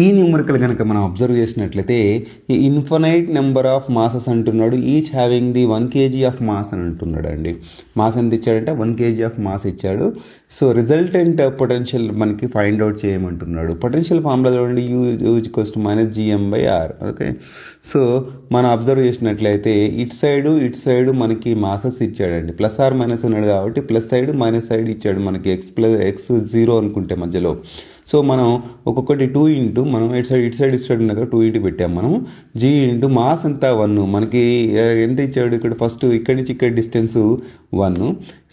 ఈ న్యూమరికల్ కనుక మనం అబ్జర్వ్ చేసినట్లయితే ఈ ఇన్ఫనైట్ నెంబర్ ఆఫ్ మాసెస్ అంటున్నాడు. Each having the one kg of mass అని అంటున్నాడు అండి మాస్ ఎంత ఇచ్చాడంటే వన్ కేజీ ఆఫ్ మాస్ ఇచ్చాడు. సో రిజల్టెంట్ పొటెన్షియల్ మనకి ఫైండ్ అవుట్ చేయమంటున్నాడు. పొటెన్షియల్ ఫార్ములా చూడండి. U use cost minus GM by R okay so మనం అబ్జర్వ్ చేసినట్లయితే ఇట్ సైడ్ ఇట్ సైడ్ మనకి మాసెస్ ఇచ్చాడండి. ప్లస్ ఆర్ మైనస్ ఉన్నాడు కాబట్టి ప్లస్ సైడ్ మైనస్ సైడ్ ఇచ్చాడు. మనకి ఎక్స్ ప్లస్ ఎక్స్ జీరో అనుకుంటే మధ్యలో. సో మనం ఒక్కొక్కటి టూ ఇంటూ మనం ఇటు సైడ్ ఇటు సైడ్ ఇటు సైడ్ ఉన్నాక టూ ఇంటూ పెట్టాం మనం. జీ ఇంటూ మాస్ ఎంత? వన్ మనకి ఎంత ఇచ్చాడు? ఇక్కడ ఫస్ట్ ఇక్కడి నుంచి ఇక్కడ distance one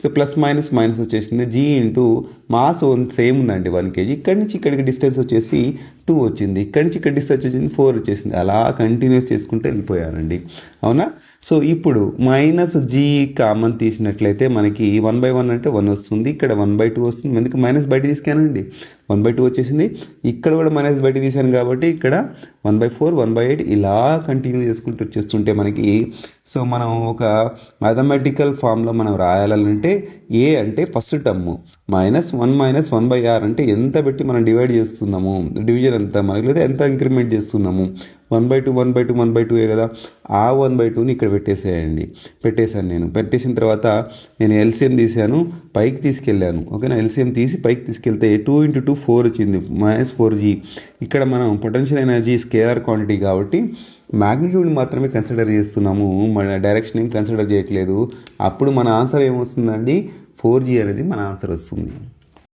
so plus minus minus వచ్చేసింది. G into mass one same ఉందండి వన్ కేజీ ఇక్కడి నుంచి ఇక్కడికి డిస్టెన్స్ వచ్చేసి టూ వచ్చింది. ఇక్కడి నుంచి ఇక్కడ డిస్టెన్స్ వచ్చింది ఫోర్ వచ్చేసింది. అలా కంటిన్యూస్ చేసుకుంటూ వెళ్ళిపోయానండి. అవునా? సో ఇప్పుడు మైనస్ జీ కామన్ తీసినట్లయితే మనకి వన్ బై వన్ అంటే వన్ వస్తుంది ఇక్కడ వన్ బై టూ వస్తుంది. ఎందుకు? మైనస్ బయట తీసుకానండి వన్ బై టూ వచ్చేసింది. ఇక్కడ కూడా మైనస్ బయట తీసాను కాబట్టి ఇక్కడ one by four one by eight ఇలా కంటిన్యూ చేసుకుంటూ వచ్చేస్తుంటే మనకి సో మనం ఒక మ్యాథమెటికల్ ఫామ్లో మనం రాయాలంటే ఏ అంటే first term minus one minus one by R అంటే ఎంత పెట్టి మనం డివైడ్ చేస్తున్నాము? డివిజన్ ఎంత? మనకి లేదా ఎంత ఇంక్రిమెంట్ చేస్తున్నాము? One by two one by two one by two ఏ కదా. ఆ వన్ బై టూని ఇక్కడ పెట్టేసేయండి. పెట్టేశాను నేను. పెట్టేసిన తర్వాత నేను ఎల్సిఎం తీసాను పైకి తీసుకెళ్ళాను. ఓకేనా ఎల్సిఎం తీసి పైకి తీసుకెళ్తే టూ ఇంటూ టూ ఫోర్ వచ్చింది మైనస్ ఫోర్ జీ. ఇక్కడ మనం పొటెన్షియల్ ఎనర్జీ స్కేలర్ క్వాంటిటీ కాబట్టి మ్యాగ్నిట్యూడ్ని మాత్రమే కన్సిడర్ చేస్తున్నాము. మన డైరెక్షన్ ఏం కన్సిడర్ చేయట్లేదు. అప్పుడు మన ఆన్సర్ ఏమొస్తుందండి? ఫోర్ జీ అనేది మన ఆన్సర్ వస్తుంది.